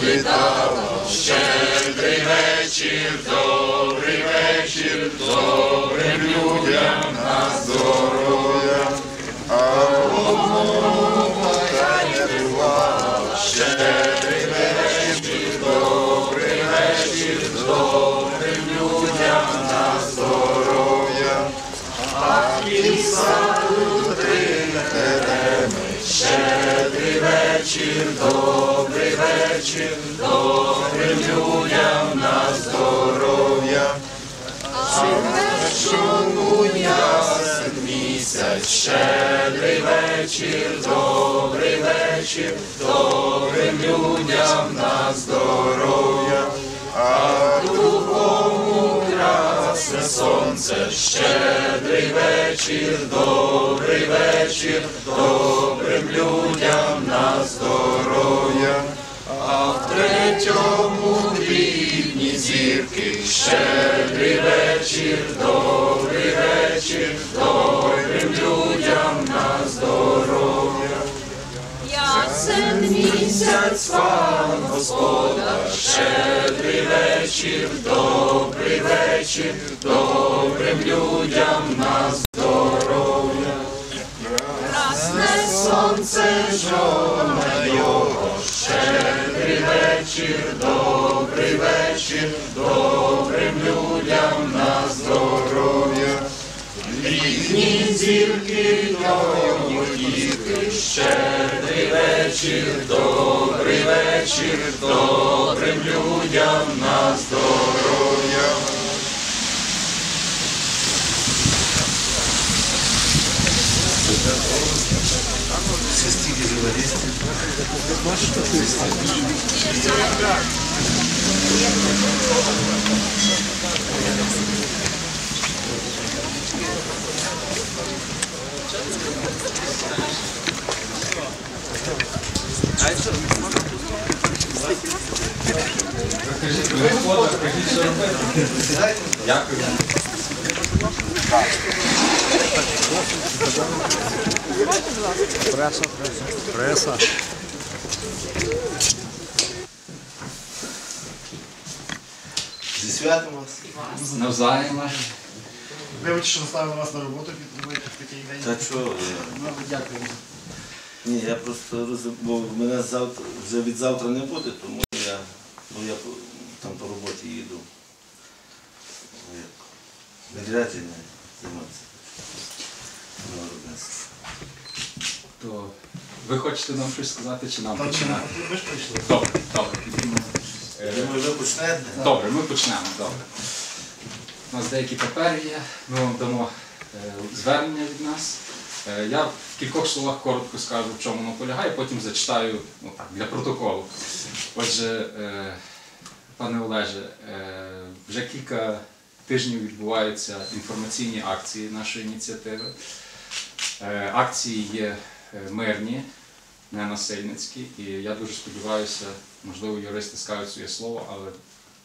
gritar. Вечір, добрим людям на здоров'я. Ясен місяць, щедрий вечір, добрий вечір, добрим людям на здоров'я. А другому красне сонце, щедрий вечір, добрий вечір, добрим людям на здоров'я. Третьому рівні зірки, щедрий вечір, добрий вечір, добрим людям на здоров'я. Ясен місяць, Пан Господа, щедрий вечір, добрий вечір, добрим людям на здоров'я. красне Сонце жона зірки його діти, щедрий вечір, добрий вечір, добрим людям на здоров'я. Дякую. Преса. преса. Зі святом вас. Навзаєм. Вибачте, що заставили вас на роботу день. Та чого? Ну, дякую. Ні, я просто розум, бо мене завтра вже від завтра не буде, тому я, бо я там по роботі їду. Ну, Відрядження займатися. То ви хочете нам щось сказати чи нам починати? ви ж прийшли. Добре, добре. Думаю, ви почнете? Добре, ми почнемо. Добре. У нас деякі папери є. Ми вам дамо звернення від нас. Е, Я в кількох словах коротко скажу, в чому воно полягає, потім зачитаю ну, так, для протоколу. Отже, е, пане Олеже, е, вже кілька тижнів відбуваються інформаційні акції нашої ініціативи. Е, Акції є е, мирні, не насильницькі, і я дуже сподіваюся, можливо, юристи скажуть своє слово, але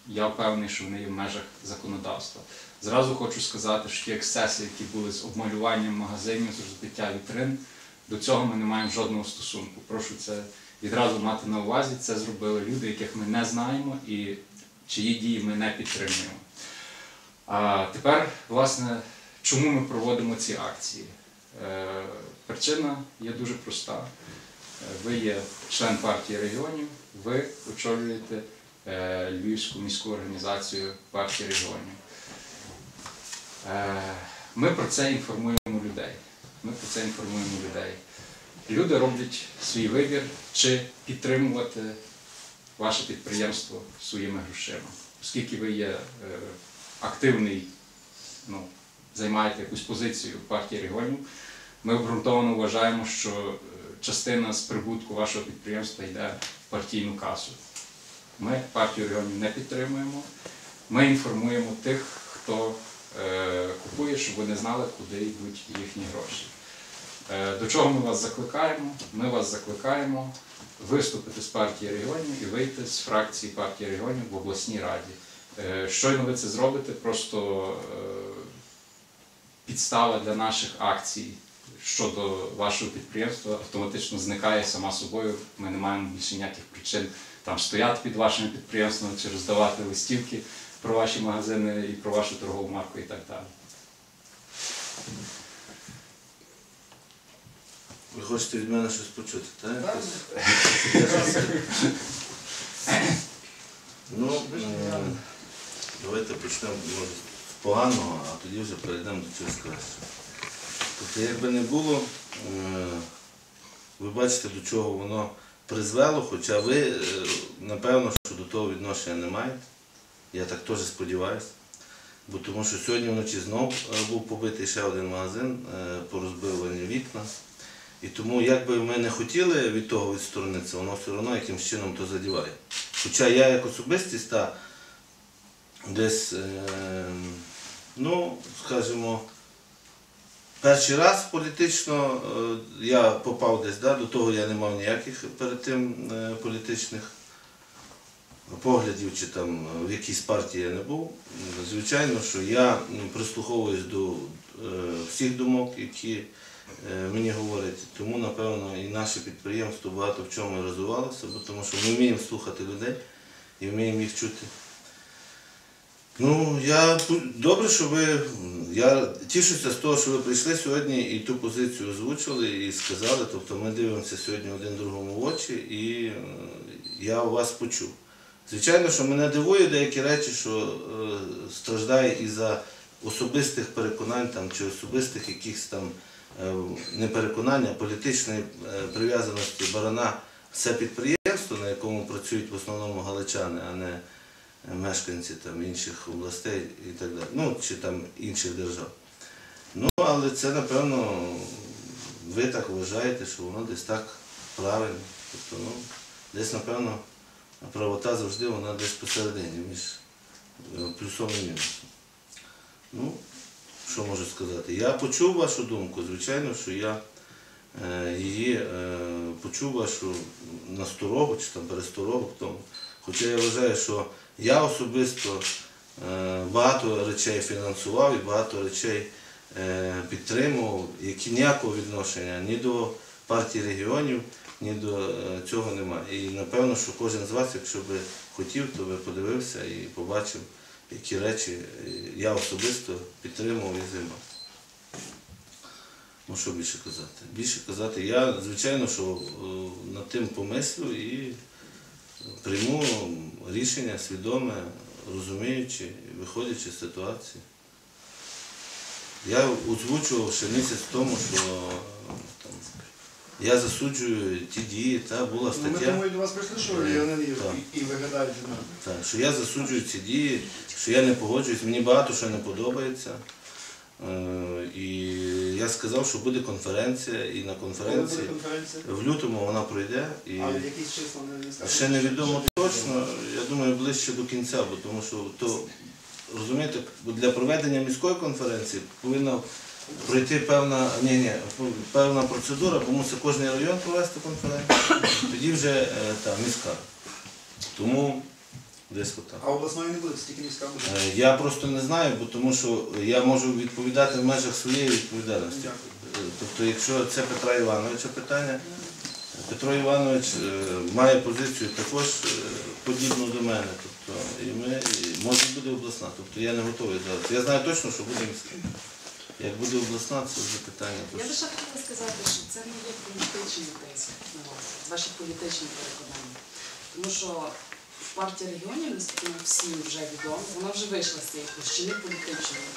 я впевнений, що вони є в межах законодавства. Зразу хочу сказати, що ті ексцеси, які були з обмалюванням магазинів, з розбиття вітрин, до цього ми не маємо жодного стосунку. Прошу це відразу мати на увазі. Це зробили люди, яких ми не знаємо і чиї дії ми не підтримуємо. А тепер, власне, чому ми проводимо ці акції? Е, Причина є дуже проста. Ви є член партії регіонів, ви очолюєте е, Львівську міську організацію партії регіонів. Е, Ми про це інформуємо людей. Ми про це інформуємо людей. Люди роблять свій вибір, чи підтримувати ваше підприємство своїми грошима. Оскільки ви є е, активний, ну, займаєте якусь позицію в партії регіонів, ми обґрунтовано вважаємо, що е, частина з прибутку вашого підприємства йде в партійну касу. Ми партію регіонів не підтримуємо. Ми інформуємо тих, хто купує, щоб вони знали, куди йдуть їхні гроші. Е, до чого ми вас закликаємо? Ми вас закликаємо виступити з партії регіонів і вийти з фракції партії регіонів в обласній раді. Е, щойно ви це зробите, просто е, підстава для наших акцій щодо вашого підприємства автоматично зникає сама собою. Ми не маємо більше ніяких причин там стояти під вашими підприємствами чи роздавати листівки про ваші магазини і про вашу торгову марку і так далі. Ви хочете від мене щось почути, так? Ну, давайте почнемо може, з поганого, а тоді вже перейдемо до чогось кращого. Тобто, як би не було, е, ви бачите, до чого воно призвело, хоча ви, е, напевно, що до того відношення не маєте. Я так теж сподіваюся. Бо тому що сьогодні вночі знов е, був побитий ще один магазин, е, порозбивані вікна. І тому, як би ми не хотіли від того відсторонитися, воно все одно якимось чином то задіває. Хоча я як особистість та десь, е, ну, скажімо, перший раз політично я попав десь, да, до того я не мав ніяких перед тим політичних поглядів чи там в якійсь партії я не був. Звичайно, що я прислуховуюсь до е, всіх думок, які е, мені говорять. Тому, напевно, і наше підприємство багато в чому розвивалося, бо тому що ми вміємо слухати людей і вміємо їх чути. Ну, я добре, що ви. Я тішуся з того, що ви прийшли сьогодні і ту позицію озвучили і сказали. Тобто ми дивимося сьогодні один другому в очі, і е, я вас почув. Звичайно, що мене дивує деякі речі, що е, страждає із-за особистих переконань там, чи особистих якихось там е, не переконань, політичної е, прив'язаності барана все підприємство, на якому працюють в основному галичани, а не мешканці там, інших областей і так далі, ну чи там інших держав. Ну, але це, напевно, ви так вважаєте, що воно десь так правильно. Тобто, ну, десь, напевно, правота завжди вона десь посередині між е, плюсом і мінусом. Ну, що можу сказати? Я почув вашу думку, звичайно, що я е, її е, почув вашу насторогу чи там пересторогу в тому. Хоча я вважаю, що я особисто багато речей фінансував і багато речей підтримував, які ніякого відношення ні до партії регіонів, ні до е, цього немає. І напевно, що кожен з вас, якщо би хотів, то би подивився і побачив, які речі е, я особисто підтримував і займався. Ну що більше казати? Більше казати, я, звичайно, що е, над тим помислю і прийму рішення свідоме, розуміючи, виходячи з ситуації. Я озвучував ще місяць тому, що там, я засуджую ті дії, та була Ну, ми стаття. тому і до вас прийшли, що ви Леонидів Так. і, і виглядаєте на. Так, що я засуджую ці дії, що я не погоджуюсь, мені багато що не подобається. Е, І я сказав, що буде конференція, і на Коли конференції конференція? в лютому вона пройде. І А якісь числа не, не скажете? ще невідомо точно, я думаю, ближче до кінця, бо тому що то, розумієте, бо для проведення міської конференції повинна пройти певна, ні, ні, певна процедура, бо мусить кожен район провести конференцію, тоді вже е, та, міська. Тому десь отак. А обласної не буде, тільки міська буде. Е, Я просто не знаю, бо тому що я можу відповідати в межах своєї відповідальності. Дякую. Е, Тобто, якщо це Петра Івановича питання, Петро Іванович е, має позицію також е, подібну до мене. Тобто, і ми, і може буде обласна. Тобто я не готовий зараз. Я знаю точно, що буде міська. Як буде обласна, це вже питання. Я би ще хотіла сказати, що це не є політичний тиск на вас, ваші політичні переконання. Тому що партія регіонів, наскільки нам всім вже відомо, вона вже вийшла з цієї площини політичної.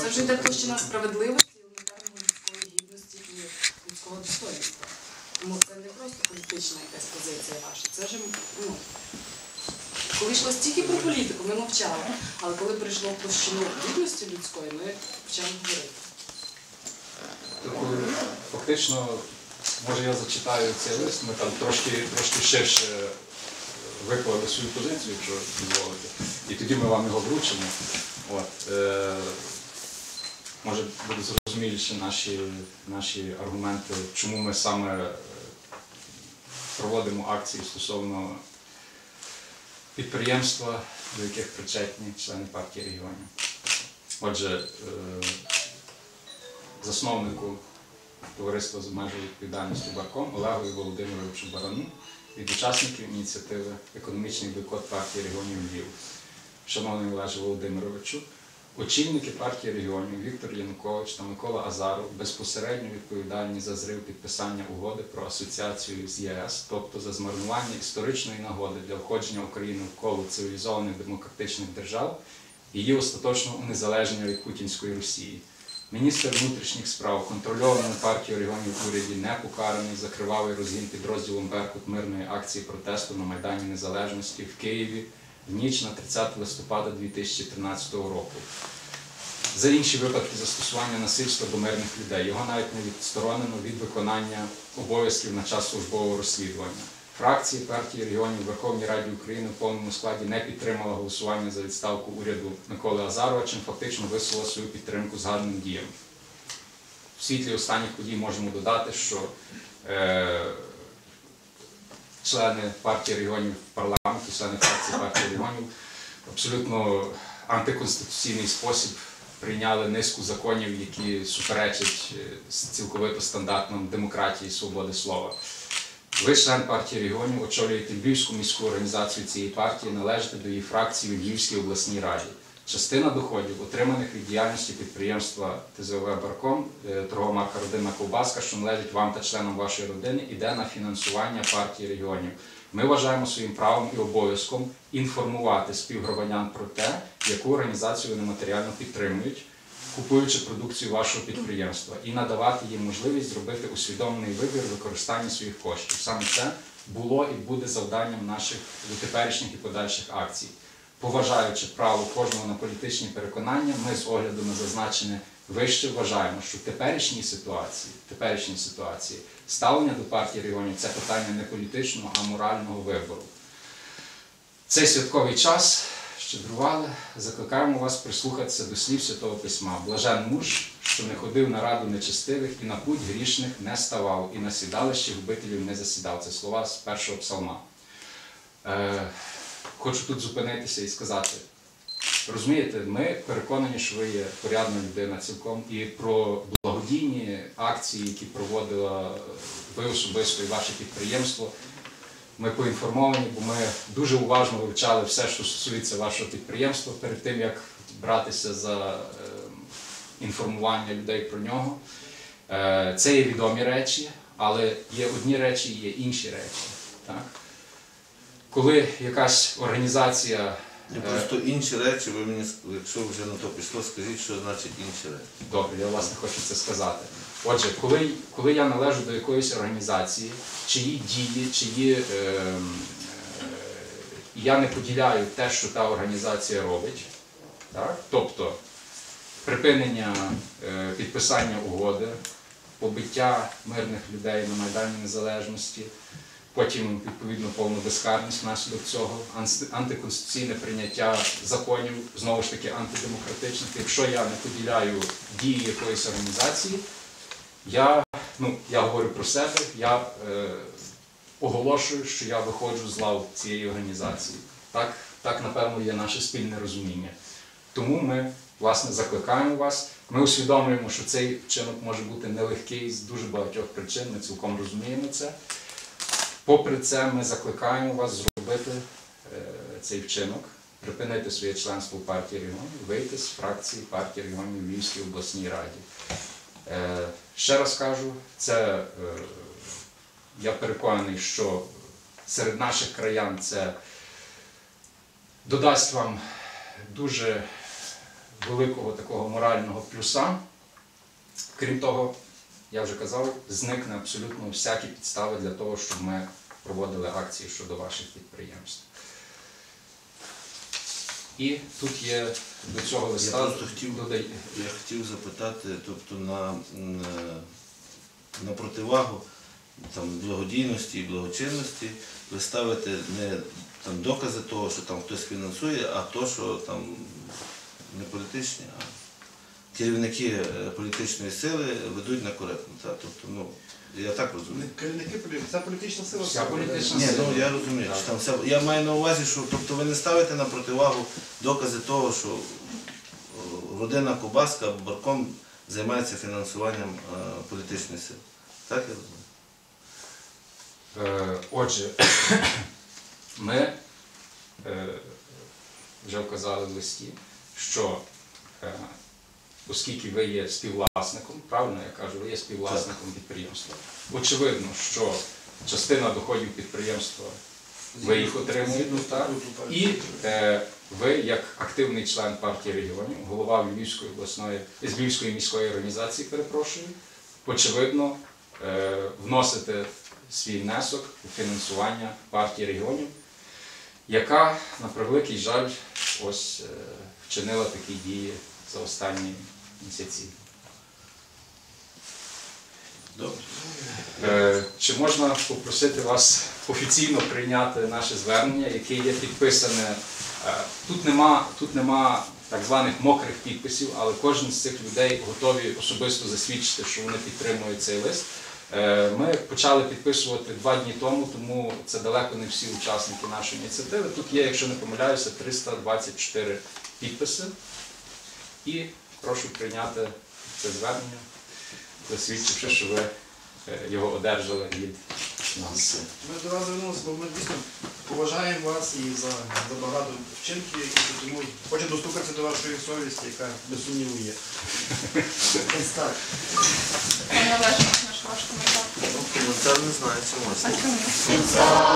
Це вже йде площина справедливості, елементарної людської гідності і людського достоинства. Тому це не просто політична якась позиція ваша. Це вже ну, коли йшло стільки про політику, ми мовчали. Але коли прийшло площину гідності людської, ми почали говорити. Тобто, фактично, може я зачитаю цей лист, ми там трошки, трошки ширше виклали свою позицію, якщо дозволите. І тоді ми вам його вручимо. От, е, може буде зрозуміліше наші, наші аргументи, чому ми саме е, проводимо акції стосовно підприємства, до яких причетні члени партії регіонів. Отже, е, засновнику товариства з обмеженою відповідальністю Барком Олегові Володимировичу Барану від учасників ініціативи Економічний бойкот партії регіонів Львів. Шановний Олеже Володимировичу, очільники партії регіонів Віктор Янукович та Микола Азаров безпосередньо відповідальні за зрив підписання угоди про асоціацію з ЄС, тобто за змарнування історичної нагоди для входження України в коло цивілізованих демократичних держав і її остаточного унезалежнення від путінської Росії. Міністр внутрішніх справ, контрольований партією регіонів уряді, не покараний за кривавий розгін підрозділом Беркут мирної акції протесту на Майдані Незалежності в Києві в ніч на 30 листопада 2013 року. За інші випадки застосування насильства до мирних людей його навіть не відсторонено від виконання обов'язків на час службового розслідування. Фракції партії регіонів Верховній Раді України в повному складі не підтримала голосування за відставку уряду Миколи Азарова, чим фактично висловила свою підтримку згаданим діям. В світлі останніх подій можемо додати, що е, члени партії регіонів в парламенті, члени фракції партії регіонів абсолютно антиконституційний спосіб прийняли низку законів, які суперечать е, цілковито стандартам демократії і свободи слова. Ви, член партії регіонів, очолюєте Львівську міську організацію цієї партії, належите до її фракції у Львівській обласній раді. Частина доходів, отриманих від діяльності підприємства ТЗОВ Барком, е, торгова марка Родинна Ковбаска, що належить вам та членам вашої родини, іде на фінансування партії регіонів. Ми вважаємо своїм правом і обов'язком інформувати співгромадян про те, яку організацію вони матеріально підтримують, купуючи продукцію вашого підприємства, і надавати їм можливість зробити усвідомлений вибір використання своїх коштів. Саме це було і буде завданням наших теперішніх і подальших акцій. Поважаючи право кожного на політичні переконання, ми з огляду на зазначене вище вважаємо, що в теперішній ситуації, теперішній ситуації ставлення до партії регіонів це питання не політичного, а морального вибору. Цей святковий час щедрували, закликаємо вас прислухатися до слів Святого Письма. Блажен муж, що не ходив на раду нечестивих і на путь грішних не ставав, і на сідалище губителів не засідав. Це слова з першого псалма. Хочу тут зупинитися і сказати. Розумієте, ми переконані, що ви є порядна людина цілком, і про благодійні акції, які проводила ви особисто і ваше підприємство, ми поінформовані, бо ми дуже уважно вивчали все, що стосується вашого підприємства перед тим, як братися за е, інформування людей про нього. Е, Це є відомі речі, але є одні речі, є інші речі. Так? Коли якась організація І е, просто інші речі, ви мені, якщо вже на то пішло, скажіть, що значить інші речі. Добре, я власне хочу це сказати. Отже, коли, коли я належу до якоїсь організації, чиї дії, чиї е, е, я не поділяю те, що та організація робить, так? тобто припинення е, підписання угоди, побиття мирних людей на Майдані Незалежності, потім відповідно повну безкарність внаслідок цього, антиконституційне прийняття законів, знову ж таки антидемократичних. Якщо я не поділяю дії якоїсь організації, я, ну, я говорю про себе, я е, оголошую, що я виходжу з лав цієї організації. Так, так, напевно, є наше спільне розуміння. Тому ми, власне, закликаємо вас. Ми усвідомлюємо, що цей вчинок може бути нелегкий з дуже багатьох причин, ми цілком розуміємо це. Попри це, ми закликаємо вас зробити е, цей вчинок, припинити своє членство в партії регіонів, вийти з фракції партії регіонів в Львівській обласній раді. Е, ще раз кажу, це е, я переконаний, що серед наших краян це додасть вам дуже великого такого морального плюса. Крім того, я вже казав, зникне абсолютно всякі підстави для того, щоб ми проводили акції щодо ваших підприємств. І тут є до цього Я листа. просто хотів, додай- я хотів запитати, тобто на, е, на противагу там, благодійності і благочинності ви ставите не там, докази того, що там хтось фінансує, а то, що там не політичні, а керівники е, політичної сили ведуть некоректно. Так? Тобто, ну, я так розумію. Керівники вся політична сила. Вся політична Ні, сила. ну я розумію, що там все. Я маю на увазі, що тобто ви не ставите на противагу докази того, що родина Кубаска Барком займається фінансуванням е, політичної сили. Так я розумію? Е, Отже, ми е, вже вказали в листі, що е, оскільки ви є співвласником, правильно я кажу, ви є співвласником підприємства. Очевидно, що частина доходів підприємства ви їх отримуєте, так? І е, ви, як активний член партії регіонів, голова Львівської обласної з Львівської міської організації, перепрошую, очевидно, е, вносите свій внесок у фінансування партії регіонів, яка, на превеликий жаль, ось е, вчинила такі дії за останні місяці. Добре. Е, Чи можна попросити вас офіційно прийняти наше звернення, яке є підписане? е, Тут нема, тут нема так званих мокрих підписів, але кожен з цих людей готові особисто засвідчити, що вони підтримують цей лист. Е, Ми почали підписувати два дні тому, тому це далеко не всі учасники нашої ініціативи. Тут є, якщо не помиляюся, 324 підписи. І прошу прийняти це звернення, засвідчивши, що ви е, його одержали від нас. Ми до вас звернулися, бо ми дійсно поважаємо вас і за, за багато вчинків, які тому хочемо достукатися до вашої совісті, яка без сумніву є. Ось так. Пане Олеже, наш ваш коментар. Ну, коментар не знаю, чи можна.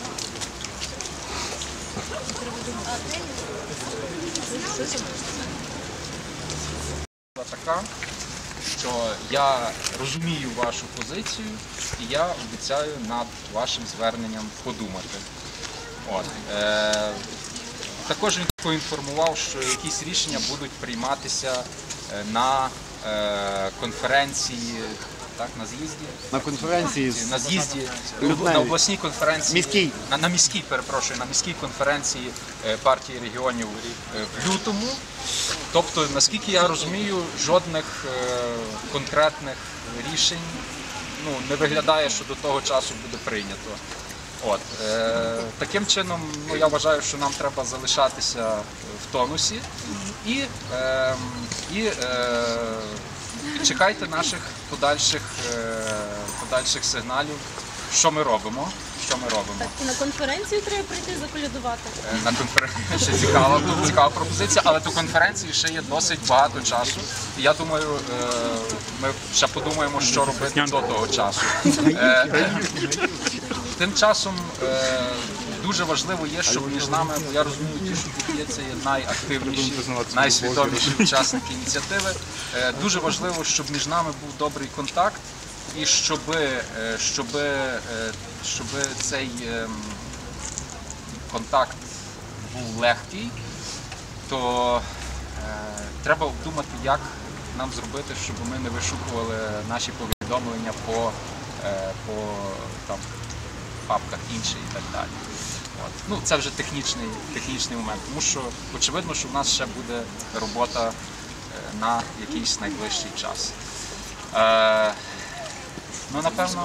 така, що я розумію вашу позицію і я обіцяю над вашим зверненням подумати. От. Е, також він поінформував, що якісь рішення будуть прийматися е, на е, конференції, так, на з'їзді. На конференції з На з'їзді на обласній конференції Міській. На, на міській, перепрошую, на міській конференції е, партії регіонів е, в лютому. Тобто, наскільки я розумію, жодних е, конкретних рішень ну, не виглядає, що до того часу буде прийнято. От, е, таким чином, ну, я вважаю, що нам треба залишатися в тонусі і, е, і е, чекайте наших подальших, е, подальших сигналів, що ми робимо. Що ми робимо. Так, і на конференцію треба прийти заколядувати. Е, На конференції ще цікава, цікава пропозиція, але до конференції ще є досить багато часу. І я думаю, е, ми ще подумаємо, що робити до того часу. Тим часом дуже важливо є, щоб між нами, бо я розумію, ті, що тут є, це є найактивніші, найсвідоміші учасники ініціативи. Е, Дуже важливо, щоб між нами був добрий контакт і щоб, щоб, щоб цей ем, контакт був легкий, то е, треба обдумати, як нам зробити, щоб ми не вишукували наші повідомлення по, е, по там, папках інші і так далі. От. Ну, це вже технічний, технічний момент, тому що очевидно, що в нас ще буде робота е, на якийсь найближчий час. Е, ну, напевно,